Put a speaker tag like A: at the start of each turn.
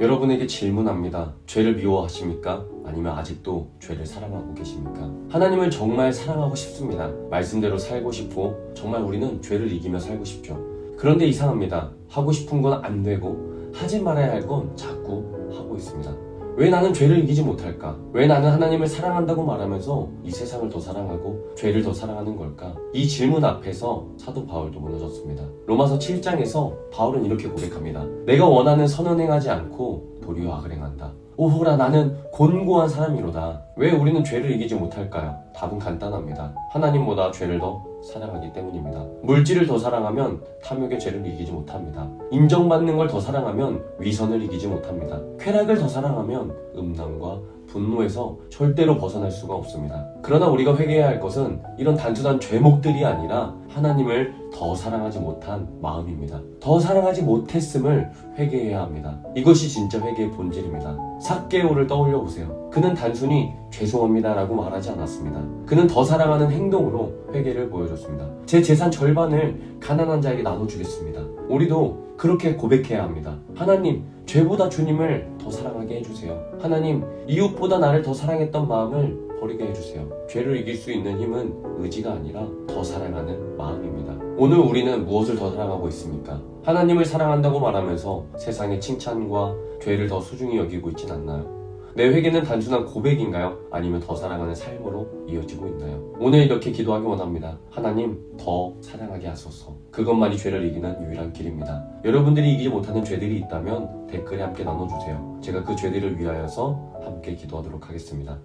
A: 여러분에게 질문합니다. 죄를 미워하십니까? 아니면 아직도 죄를 사랑하고 계십니까? 하나님을 정말 사랑하고 싶습니다. 말씀대로 살고 싶고 정말 우리는 죄를 이기며 살고 싶죠. 그런데 이상합니다. 하고 싶은 건 안 되고 하지 말아야 할 건 자꾸. 왜 나는 죄를 이기지 못할까? 왜 나는 하나님을 사랑한다고 말하면서 이 세상을 더 사랑하고 죄를 더 사랑하는 걸까? 이 질문 앞에서 사도 바울도 무너졌습니다. 로마서 7장에서 바울은 이렇게 고백합니다. 내가 원하는 선은 행하지 않고 도리어 악을 행한다. 오호라 나는 곤고한 사람이로다. 왜 우리는 죄를 이기지 못할까요? 답은 간단합니다. 하나님보다 죄를 더 사랑하기 때문입니다. 물질을 더 사랑하면 탐욕의 죄를 이기지 못합니다. 인정받는 걸 더 사랑하면 위선을 이기지 못합니다. 쾌락을 더 사랑하면 음란과 분노에서 절대로 벗어날 수가 없습니다. 그러나 우리가 회개해야 할 것은 이런 단순한 죄목들이 아니라 하나님을 더 사랑하지 못한 마음입니다. 더 사랑하지 못했음을 회개해야 합니다. 이것이 진짜 회개의 본질입니다. 삭개오를 떠올려 보세요. 그는 단순히 죄송합니다라고 말하지 않았습니다. 그는 더 사랑하는 행동으로 회개를 보여줬습니다. 제 재산 절반을 가난한 자에게 나눠주겠습니다. 우리도 그렇게 고백해야 합니다. 하나님, 죄보다 주님을 더 사랑하게 해주세요. 하나님, 이웃보다 나를 더 사랑했던 마음을 버리게 해주세요. 죄를 이길 수 있는 힘은 의지가 아니라 더 사랑하는 마음입니다. 오늘 우리는 무엇을 더 사랑하고 있습니까? 하나님을 사랑한다고 말하면서 세상의 칭찬과 죄를 더 소중히 여기고 있진 않나요? 내 회개는 단순한 고백인가요? 아니면 더 사랑하는 삶으로 이어지고 있나요? 오늘 이렇게 기도하기 원합니다. 하나님, 더 사랑하게 하소서. 그것만이 죄를 이기는 유일한 길입니다. 여러분들이 이기지 못하는 죄들이 있다면 댓글에 함께 나눠주세요. 제가 그 죄들을 위하여서 함께 기도하도록 하겠습니다.